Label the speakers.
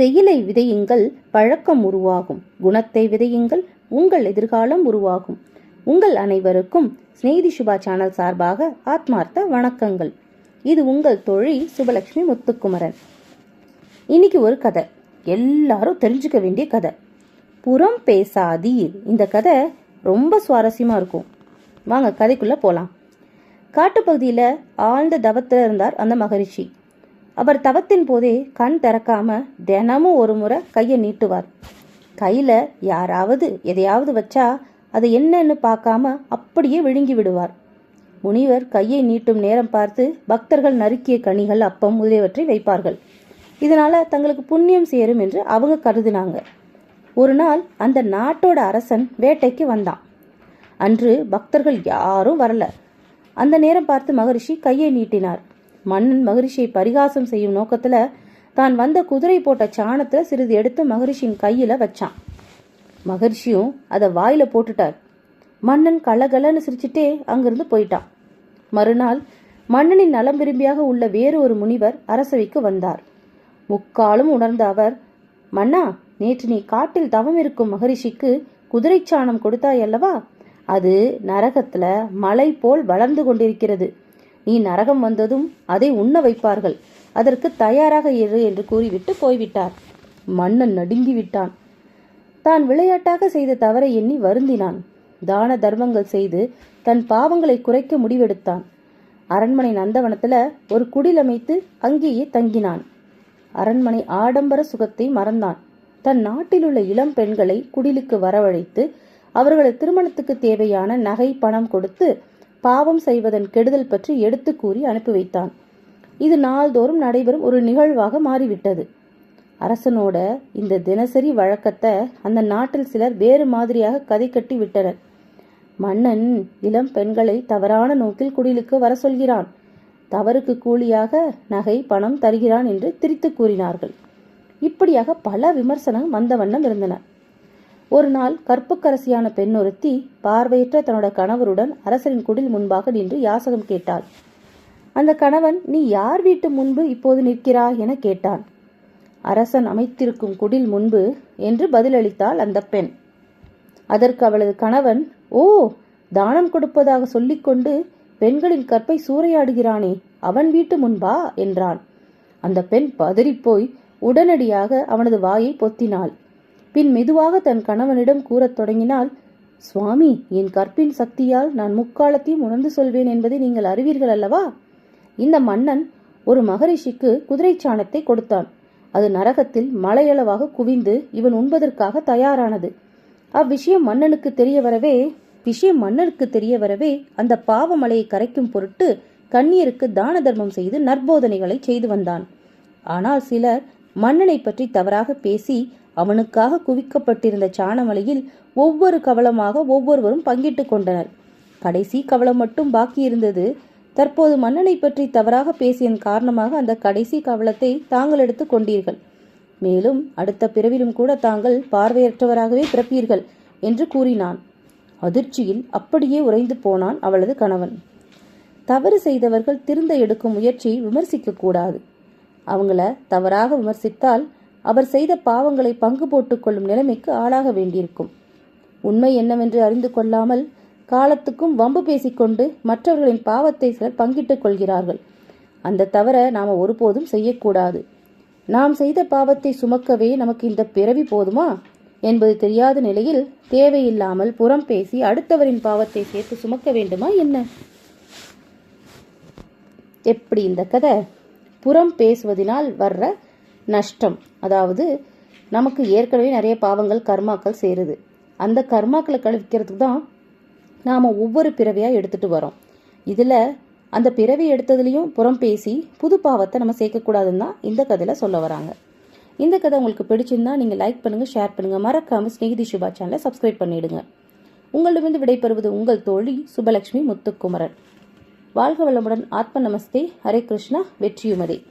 Speaker 1: செயலை விதையுங்கள் பழக்கம் உருவாகும். குணத்தை விதையுங்கள் உங்கள் எதிர்காலம் உருவாகும். உங்கள் அனைவருக்கும் ஸ்நேதி சுபா சேனல் சார்பாக ஆத்மார்த்த வணக்கங்கள். இது உங்கள் தொழில் சுபலட்சுமி முத்துக்குமரன். இன்னைக்கு ஒரு கதை. எல்லாரும் தெரிஞ்சுக்க வேண்டிய கதை. புறம் பேசாதீர். இந்த கதை ரொம்ப சுவாரஸ்யமாக இருக்கும். வாங்க கதைக்குள்ளே போகலாம் காட்டுப்பகுதியில் ஆழ்ந்த தவத்தில் இருந்தார் அந்த மகரிஷி. அவர் தவத்தின் போதே கண் திறக்காம தினமும் ஒரு முறை கையை நீட்டுவார். கையில் யாராவது எதையாவது வச்சா அது என்னன்னு பார்க்காம அப்படியே விழுங்கி விடுவார். முனிவர் கையை நீட்டும் நேரம் பார்த்து பக்தர்கள் நறுக்கிய கனிகள் அப்பம் முதலியவற்றை வைப்பார்கள். இதனால தங்களுக்கு புண்ணியம் சேரும் என்று அவங்க கருதினாங்க. ஒரு நாள் அந்த நாட்டோட அரசன் வேட்டைக்கு வந்தான். அன்று பக்தர்கள் யாரும் வரல. அந்த நேரம் பார்த்து மகரிஷி கையை நீட்டினார். மன்னன் மகரிஷியை பரிகாசம் செய்யும் நோக்கத்துல தான் வந்த குதிரை போட்ட சாணத்துல சிறிது எடுத்து மகரிஷியின் கையில வச்சான். மகரிஷியும் அதை வாயில போட்டுட்டார். மன்னன் கலகலன்னு சிரிச்சிட்டே அங்கிருந்து போயிட்டான். மறுநாள் மன்னனின் நலம் விரும்பியாக உள்ள வேறு ஒரு முனிவர் அரசவைக்கு வந்தார். முக்காலும் உணர்ந்த அவர் மன்னா நேற்று நீ காட்டில் தவம் இருக்கும் மகரிஷிக்கு குதிரை சாணம் அல்லவா? அது நரகத்துல மலை போல் வளர்ந்து கொண்டிருக்கிறது. நீ நரகம் வந்ததும் அதை உண்ண வைப்பார்கள். அதற்கு தயாராக இரு என்று கூறிவிட்டு போய்விட்டார். மன்னன் நடுங்கி விட்டான் தான் விளையாட்டாக செய்த தவறை எண்ணி வருந்தினான். தான தர்மங்கள் செய்து தன் பாவங்களை குறைக்க முடிவெடுத்தான். அரண்மனை நந்தவனத்துல ஒரு குடில் அமைத்து அங்கேயே தங்கினான். அரண்மனை ஆடம்பர சுகத்தை மறந்தான். தன் நாட்டிலுள்ள இளம் பெண்களை குடிலுக்கு வரவழைத்து அவர்களை திருமணத்துக்கு தேவையான நகை பணம் கொடுத்து பாவம் செய்வதன் கெடுதல் பற்றி எடுத்து கூறி அனுப்பி வைத்தான். இது நாள்தோறும் நடைபெறும் ஒரு நிகழ்வாக மாறிவிட்டது. அரசனோட இந்த தினசரி வழக்கத்தை அந்த நாட்டில் சிலர் வேறு மாதிரியாக கதை கட்டி விட்டனர். மன்னன் இளம் பெண்களை தவறான நோக்கில் குடிலுக்கு வர சொல்கிறான். தவறுக்கு கூலியாக நகை பணம் தருகிறான் என்று திரித்து கூறினார்கள். இப்படியாக பல விமர்சனம் வந்த வண்ணம் இருந்தன. ஒரு நாள் கற்புக்கரசியான பெண் ஒருத்தி பார்வையற்ற தன்னோட கணவருடன் அரசரின் குடில் முன்பாக நின்று யாசகம் கேட்டாள். அந்த கணவன் நீ யார் வீட்டு முன்பு இப்போது நிற்கிறாய் என கேட்டான். அரசன் அமைத்திருக்கும் குடில் முன்பு என்று பதிலளித்தாள் அந்த பெண். அதற்கு அவளது கணவன் ஓ தானம் கொடுப்பதாக சொல்லிக்கொண்டு பெண்களின் கற்பை சூறையாடுகிறானே அவன் வீட்டு முன்பா? என்றான். அந்த பெண் பதறிப்போய் உடனடியாக அவனது வாயை பொத்தினாள். பின் மெதுவாக தன் கணவனிடம் கூறத் தொடங்கினால் சுவாமி என் கற்பின் சக்தியால் நான் முக்காலத்தையும் உணர்ந்து சொல்வேன் என்பதை நீங்கள் அறிவீர்கள் அல்லவா? இந்த மன்னன் ஒரு மகரிஷிக்கு குதிரை சாணத்தை கொடுத்தான். அது நரகத்தில் மலையளவாக குவிந்து இவன் உண்பதற்காக தயாரானது. அவ்விஷயம் மன்னனுக்கு தெரிய வரவே விஷயம் மன்னனுக்கு தெரிய வரவே அந்த பாவ மலையை கரைக்கும் பொருட்டு கண்ணியருக்கு தான தர்மம் செய்து நற்போதனைகளை செய்து வந்தான். ஆனால் சிலர் மன்னனை பற்றி தவறாக பேசி அவனுக்காக குவிக்கப்பட்டிருந்த சாணமலையில் ஒவ்வொரு கவலமாக ஒவ்வொருவரும் பங்கிட்டுக் கொண்டனர். கடைசி கவலம் மட்டும் பாக்கி இருந்தது. தற்போது மன்னனை பற்றி தவறாக பேசியதன் காரணமாக அந்த கடைசி கவலத்தை தாங்கள் எடுத்துக் கொண்டீர்கள். மேலும் அடுத்த பிறவிலும் கூட தாங்கள் பார்வையற்றவராகவே பிறப்பீர்கள் என்று கூறினான். அதிர்ச்சியில் அப்படியே உறைந்து போனான் அவளது கணவன். தவறு செய்தவர்கள் திருந்த எடுக்கும் முயற்சியை விமர்சிக்கக்கூடாது அவங்கள தவறாக விமர்சித்தால் அவர் செய்த பாவங்களை பங்கு போட்டுக்கொள்ளும் நிலைமைக்கு ஆளாக வேண்டியிருக்கும். உண்மை என்னவென்று அறிந்து கொள்ளாமல் காலத்துக்கும் வம்பு பேசிக்கொண்டு மற்றவர்களின் பாவத்தை சிலர் பங்கிட்டுக் கொள்கிறார்கள். அந்த தவற நாம் ஒருபோதும் செய்யக்கூடாது. நாம் செய்த பாவத்தை சுமக்கவே நமக்கு இந்த பிறவி போதுமா? என்பது தெரியாத நிலையில் தேவையில்லாமல் புறம் பேசி அடுத்தவரின் பாவத்தை சேர்த்து சுமக்க வேண்டுமா என்ன? எப்படி இந்த கதை? புறம் பேசுவதனால் வர்ற நஷ்டம். அதாவது நமக்கு ஏற்கனவே நிறைய பாவங்கள் கர்மாக்கள் சேருது. அந்த கர்மாக்களை கழிக்கிறதுக்கு தான் நாம் ஒவ்வொரு பிறவியாக எடுத்துட்டு வரோம். இதில் அந்த பிறவி எடுத்ததுலேயும் புறம் பேசி புது பாவத்தை நம்ம சேர்க்கக்கூடாதுன்னு தான் இந்த கதையில் சொல்ல வராங்க. இந்த கதை உங்களுக்கு பிடிச்சிருந்தா நீங்கள் லைக் பண்ணுங்கள் ஷேர் பண்ணுங்கள் மறக்காமல் ஸ்நேகிதி சுபா சேனலை சப்ஸ்கிரைப் பண்ணிவிடுங்க உங்களிடமிருந்து விடைபெறுவது உங்கள் தோழி சுபலட்சுமி முத்துக்குமரன். வாழ்க வளமுடன் ஆத்ம நமஸ்தே. ஹரே கிருஷ்ணா. வெற்றியுமதே.